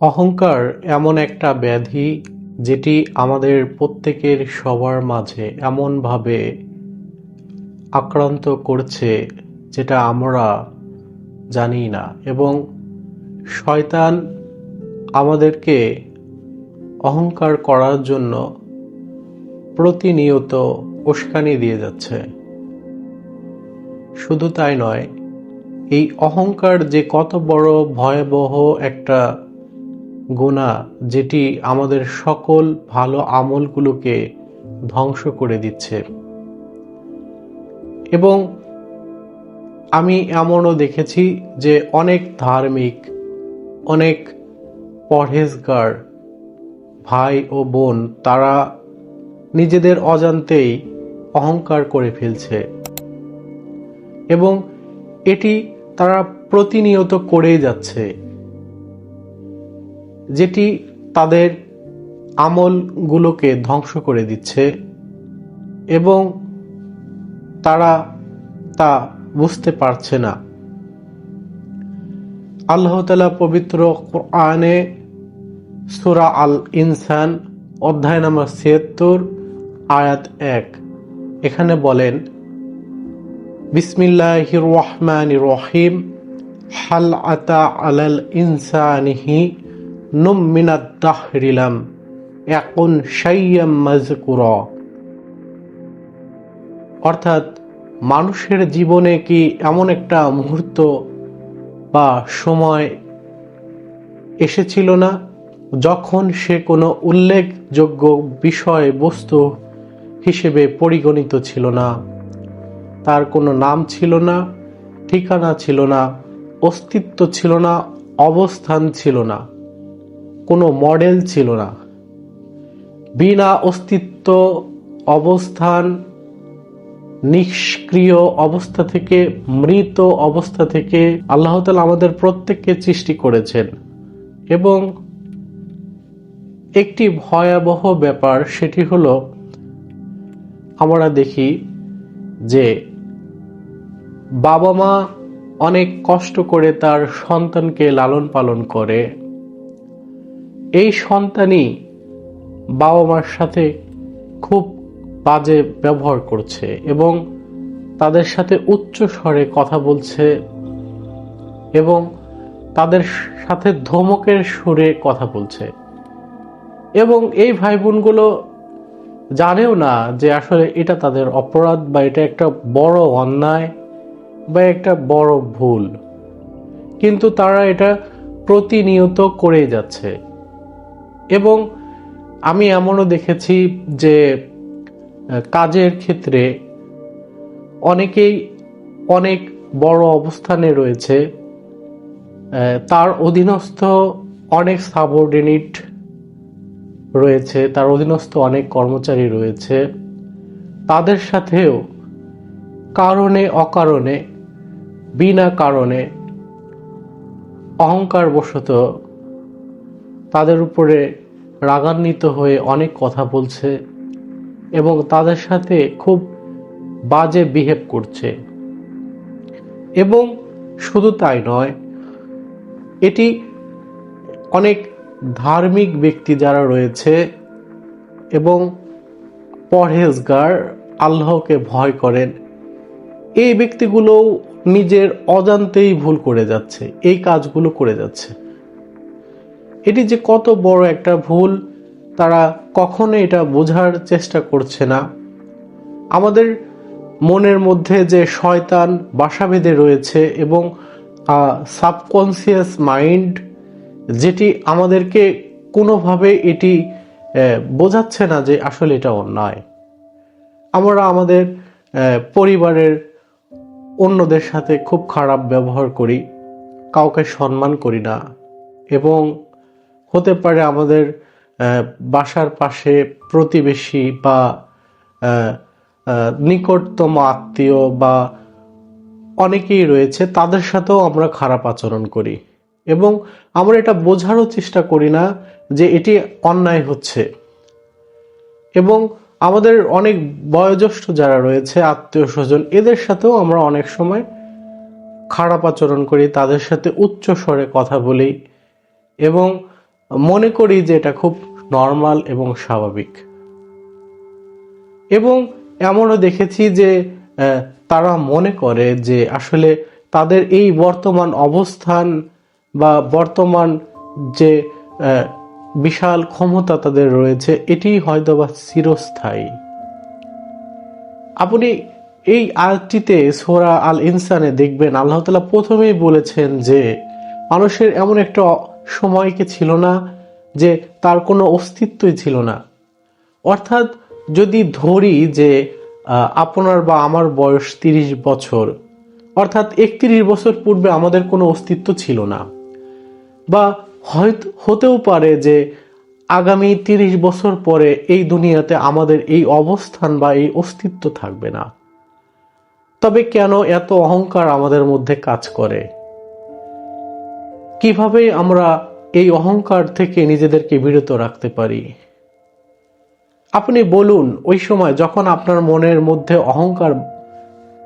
অহংকার এমন একটা ব্যাধি যেটি আমাদের প্রত্যেকের সবার মাঝে এমনভাবে আক্রান্ত করছে যেটা আমরা জানি না। এবং শয়তান আমাদেরকে অহংকার করার জন্য প্রতিনিয়ত উস্কানি দিয়ে যাচ্ছে। শুধু তাই নয়, এই অহংকার যে কত বড় ভয়াবহ একটা গুণা যেটি আমাদের সকল ভালো আমলগুলোকে ধ্বংস করে দিচ্ছে। এবং আমি এমনও দেখেছি যে অনেক ধার্মিক, অনেক পরহেজগার ভাই ও বোন, তারা নিজেদের অজান্তেই অহংকার করে ফেলছে। এবং এটি তারা প্রতিনিয়ত করেই যাচ্ছে। যেটি তাদের আমলগুলোকে ধ্বংস করে দিচ্ছে এবং তারা তা বুঝতে পারছে না। আল্লাহ তালা পবিত্র কোরআনে সুরা আল ইনসান অধ্যায় নম্বর ছিয়াত্তর, আয়াত এক। এখানে বলেন বিসমিল্লাহ রহমান রহিম, হাল আতা আলাল ইনসানিহি নুম মিনাদ এখন সাইয়াম মাজকুর। অর্থাৎ মানুষের জীবনে কি এমন একটা মুহূর্ত বা সময় এসেছিল না, যখন সে কোনো উল্লেখযোগ্য বিষয় বস্তু হিসেবে পরিগণিত ছিল না? তার কোনো নাম ছিল না, ঠিকানা ছিল না, অস্তিত্ব ছিল না, অবস্থান ছিল না। কোনো মডেল ছিল না। বিনা অস্তিত্ব অবস্থান, নিষ্ক্রিয় অবস্থা থেকে, মৃত অবস্থা থেকে আল্লাহ আমাদের প্রত্যেককে সৃষ্টি করেছেন এবং একটি ভয়াবহ ব্যাপার সেটি হলো, আমরা দেখি যে বাবা মা অনেক কষ্ট করে তার সন্তানকে লালন পালন করে। এই সন্তানই বাবা মার সাথে খুব বাজে ব্যবহার করছে এবং তাদের সাথে উচ্চ স্বরে কথা বলছে এবং তাদের সাথে ধমকের সুরে কথা বলছে। এবং এই ভাই বোনগুলো জানেও না যে আসলে এটা তাদের অপরাধ বা এটা একটা বড় অন্যায় বা একটা বড় ভুল। কিন্তু তারা এটা প্রতিনিয়ত করে যাচ্ছে। এবং আমি এমনও দেখেছি যে কাজের ক্ষেত্রে অনেকেই অনেক বড় অবস্থানে রয়েছে। তার অধীনস্থ অনেক সাবঅর্ডিনেট রয়েছে, তার অধীনস্থ অনেক কর্মচারী রয়েছে। তাদের সাথেও কারণে অকারণে, বিনা কারণে অহংকার বশত তাদের উপরে রাগান্বিত হয়ে অনেক কথা বলছে এবং তাদের সাথে খুব বাজে বিহেভ করছে। এবং শুধু তাই নয়, এটি অনেক ধার্মিক ব্যক্তি যারা রয়েছে এবং পরহেজগার, আল্লাহকে ভয় করেন, এই ব্যক্তিগুলো নিজের অজান্তেই ভুল করে যাচ্ছে, এই কাজগুলো করে যাচ্ছে। এটি যে কত বড় একটা ভুল, তারা কখনো এটা বোঝার চেষ্টা করছে না। আমাদের মনের মধ্যে যে শয়তান বাসা বেঁধে রয়েছে এবং সাবকনসিয়াস মাইন্ড যেটি আমাদেরকে কোনোভাবে এটি বোঝাচ্ছে না যে আসলে এটা অন্যায়। আমরা আমাদের পরিবারের অন্যদের সাথে খুব খারাপ ব্যবহার করি, কাউকে সম্মান করি না এবং হতে পারে আমাদের বাসার পাশে প্রতিবেশী বা নিকটতম আত্মীয় বা অনেকেই রয়েছে, তাদের সাথেও আমরা খারাপ আচরণ করি। এবং আমরা এটা বোঝারও চেষ্টা করি না যে এটি অন্যায় হচ্ছে। এবং আমাদের অনেক বয়োজ্যেষ্ঠ যারা রয়েছে, আত্মীয় স্বজন, এদের সাথেও আমরা অনেক সময় খারাপ আচরণ করি, তাদের সাথে উচ্চ স্বরে কথা বলি। এবং মনে করি যে এটা খুব নর্মাল এবং স্বাভাবিক। এবং এমনও দেখেছি যে তারা মনে করে যে আসলে তাদের এই বর্তমান অবস্থান বা বর্তমান যে বিশাল ক্ষমতা তাদের রয়েছে, এটি হয়তো বা চিরস্থায়ী। আপনি এই আয়াতটিতে সোরা আল ইনসানে দেখবেন, আল্লাহ তালা প্রথমেই বলেছেন যে, মানুষের এমন একটা সময়কে ছিল না, যে তার কোনো অস্তিত্বই ছিল না। অর্থাৎ যদি ধরি যে আপনার বা আমার বয়স তিরিশ বছর, অর্থাৎ একত্রিশ বছর পূর্বে আমাদের কোনো অস্তিত্ব ছিল না। বা হয়তো, হতেও পারে যে আগামী তিরিশ বছর পরে এই দুনিয়াতে আমাদের এই অবস্থান বা এই অস্তিত্ব থাকবে না। তবে কেন এত অহংকার আমাদের মধ্যে কাজ করে? কীভাবে আমরা এই অহংকার থেকে নিজেদেরকে বিরত রাখতে পারি? আপনি বলুন, ওই সময় যখন আপনার মনের মধ্যে অহংকার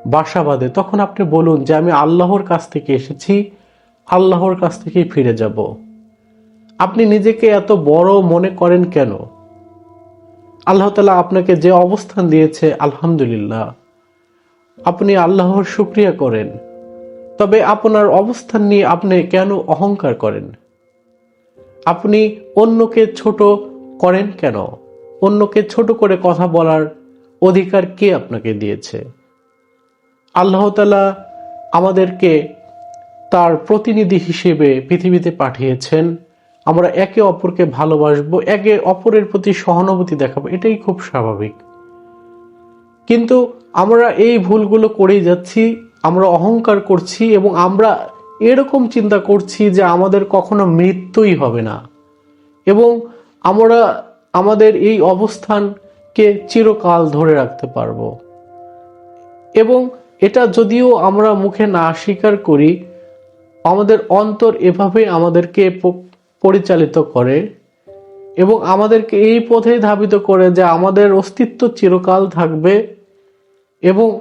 বাসা বাঁধে, তখন আপনি বলুন যে, আমি আল্লাহর কাছ থেকে এসেছি, আল্লাহর কাছ থেকেই ফিরে যাব। আপনি নিজেকে এত বড় মনে করেন কেন? আল্লাহ তালা আপনাকে যে অবস্থান দিয়েছে, আলহামদুলিল্লাহ। আপনি আল্লাহর শুক্রিয়া করেন। তবে আপনার অবস্থান নিয়ে আপনি কেন অহংকার করেন? আপনি অন্যকে ছোট করেন কেন? অন্যকে ছোট করে কথা বলার অধিকার কে আপনাকে দিয়েছে? আল্লাহ তালা আমাদেরকে তার প্রতিনিধি হিসেবে পৃথিবীতে পাঠিয়েছেন। আমরা একে অপরকে ভালোবাসবো, একে অপরের প্রতি সহানুভূতি দেখাবো, এটাই খুব স্বাভাবিক। কিন্তু আমরা এই ভুলগুলো করেই যাচ্ছি আমরা অহংকার করছি এবং আমরা এরকম চিন্তা করছি যে আমাদের কখনো মৃত্যুই হবে না। এবং আমরা আমাদের এই অবস্থানকে চিরকাল ধরে রাখতে পারব। এবং এটা যদিও আমরা মুখে না স্বীকার করি, আমাদের অন্তর এভাবে আমাদেরকে পরিচালিত করে এবং আমাদেরকে এই পথে ধাবিত করে যে আমাদের অস্তিত্ব চিরকাল থাকবে এবং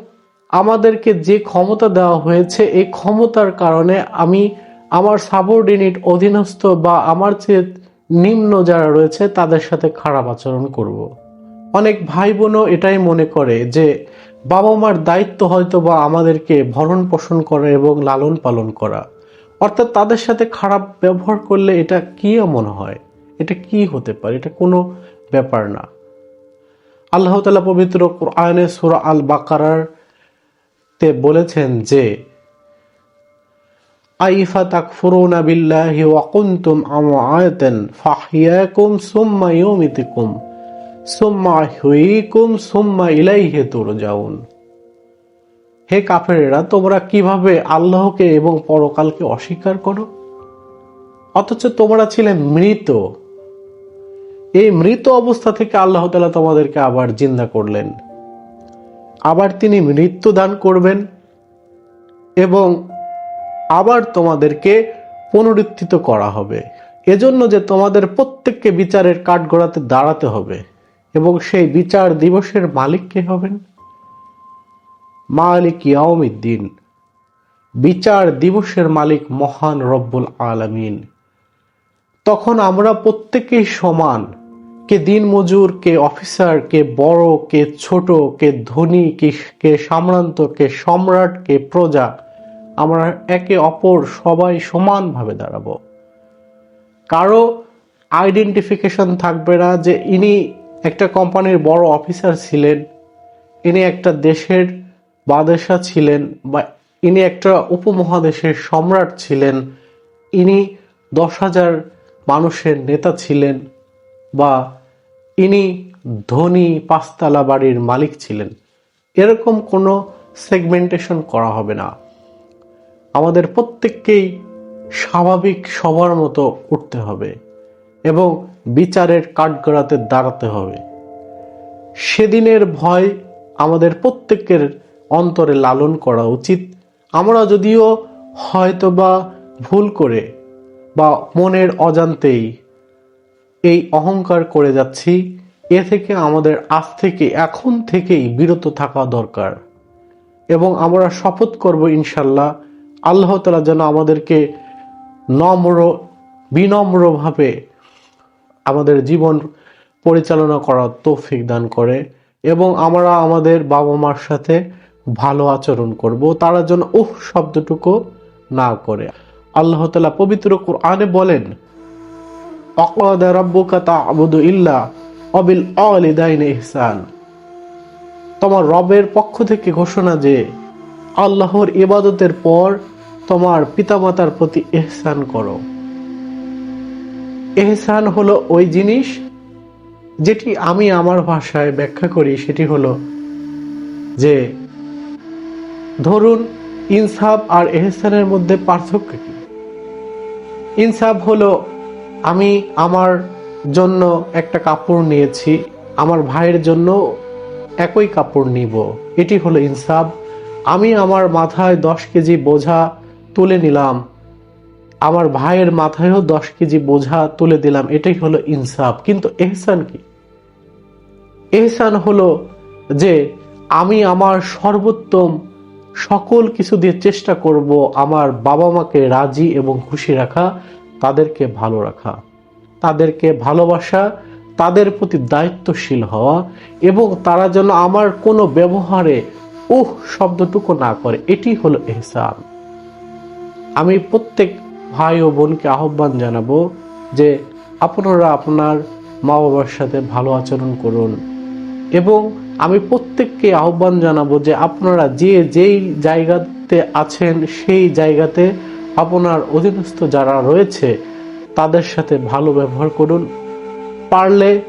আমাদেরকে যে ক্ষমতা দেওয়া হয়েছে, এই ক্ষমতার কারণে আমি আমার সাবঅর্ডিনেট অধীনস্থ বা আমার চেয়ে নিম্ন যারা রয়েছে, তাদের সাথে খারাপ আচরণ করব। অনেক ভাই বোনও এটাই মনে করে যে বাবা মার দায়িত্ব হয়তো বা আমাদেরকে ভরণ পোষণ করা এবং লালন পালন করা। অর্থাৎ তাদের সাথে খারাপ ব্যবহার করলে এটা কি এমন হয়? এটা কি হতে পারে? এটা কোনো ব্যাপার না। আল্লাহ তালা পবিত্র কোরআনে সুরা আল বাকারার তে বলেছেন যে, আইফা তাকফুরুনা বিল্লাহি ওয়া কুনতুম আমওয়াতান ফাহইয়াকুম সুম্মা ইউমিতুকুম, সুম্মা হুইকুম সুম্মা ইলাইহি তুরজাউন। হে কাফেরেরা, তোমরা কীভাবে আল্লাহকে এবং পরকালকে অস্বীকার করো? অথচ তোমরা ছিলে মৃত। এই মৃত অবস্থা থেকে আল্লাহ তালা তোমাদেরকে আবার জিন্দা করলেন। আবার তিনি মৃত্যু দান করবেন এবং আবার তোমাদেরকে পুনরুত্থিত করা হবে। এজন্য যে তোমাদের প্রত্যেককে বিচারের কাঠগড়াতে দাঁড়াতে হবে এবং সেই বিচার দিবসের মালিক কে হবেন? মালিক ইয়াউমিদ্দিন। বিচার দিবসের মালিক মহান রব্বুল আলামিন। তখন আমরা প্রত্যেকেই সমান। কে দিন মজুর, কে অফিসার, কে বড়, কে ছোট, কে ধনী, কে কে সাম্রান্ত কে সম্রাট, কে প্রজা, আমরা একে অপর সবাই সমানভাবে দাঁড়াবো। কারও আইডেন্টিফিকেশন থাকবে না যে ইনি একটা কোম্পানির বড় অফিসার ছিলেন, ইনি একটা দেশের বাদেশা ছিলেন বা ইনি একটা উপমহাদেশের সম্রাট ছিলেন, ইনি দশ হাজার মানুষের নেতা ছিলেন বা ইনি ধনী পাঁচতলা বাড়ির মালিক ছিলেন। এরকম কোনো সেগমেন্টেশন করা হবে না। আমাদের প্রত্যেককেই স্বাভাবিক সবার মতো উঠতে হবে এবং বিচারের কাঠগড়াতে দাঁড়াতে হবে। সেদিনের ভয় আমাদের প্রত্যেকের অন্তরে লালন করা উচিত। আমরা যদিও হয়তো বা ভুল করে বা মনের অজান্তেই এই অহংকার করে যাচ্ছি, এ থেকে আমাদের আজ থেকে এখন থেকেই বিরত থাকা দরকার। এবং আমরা শপথ করব ইনশাল্লাহ, আল্লাহ তালা যেন আমাদেরকে নম্র, বিনম্রভাবে আমাদের জীবন পরিচালনা করার তৌফিক দান করে এবং আমরা আমাদের বাবা মার সাথে ভালো আচরণ করব, তারা যেন ওহ শব্দটুকু না করে। আল্লাহ তালা পবিত্র কোরআনে বলেন তা'বুদু ইল্লা অবিল তোমার রবের পক্ষ থেকে ঘোষণা যে, আল্লাহর ইবাদতের পর তোমার পিতামাতার প্রতি এহসান করো। এহসান হলো ওই জিনিস যেটি আমি আমার ভাষায় ব্যাখ্যা করি, সেটি হলো যে, ধরুন ইনসাফ আর এহসানের মধ্যে পার্থক্য কি? ইনসাফ হলো আমি আমার জন্য একটা কাপড় নিয়েছি, আমার ভাইয়ের জন্য একই কাপড় নিব। এটি হলো ইনসাফ। আমি আমার মাথায় দশ কেজি বোঝা তুলে নিলাম। আমার ভাইয়ের মাথায়ও দশ কেজি বোঝা তুলে দিলাম। এটাই হলো ইনসাফ। কিন্তু এহসান কি? এহসান হলো যে আমি আমার সর্বোত্তম সকল কিছু দিয়ে চেষ্টা করব আমার বাবা মাকে রাজি এবং খুশি রাখা। তাদেরকে ভালো রাখা, তাদেরকে ভালোবাসা, তাদের প্রতি দায়িত্বশীল হওয়া এবং তারা যেন আমার কোনো ব্যবহারে উহ শব্দটুকু না করে, এটি হলো এহসান। আমি প্রত্যেক ভাই ও বোনকে আহ্বান জানাব যে আপনারা আপনার মা বাবার সাথে ভালো আচরণ করুন এবং আমি প্রত্যেককে আহ্বান জানাব যে আপনারা যে যেই জায়গাতে আছেন সেই জায়গাতে আপনার অধীনস্থ যারা রয়েছে, তাদের সাথে ভালো ব্যবহার করুন। পারলে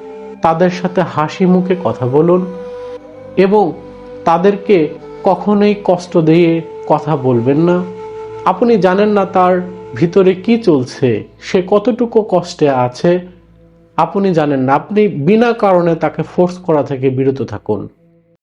তাদের সাথে হাসি মুখে কথা বলুন এবং তাদেরকে কখনোই কষ্ট দিয়ে কথা বলবেন না। আপনি জানেন না তার ভিতরে কি চলছে, সে কতটুকু কষ্টে আছে। আপনি জানেন না, আপনি বিনা কারণে তাকে ফোর্স করা থেকে বিরত থাকুন।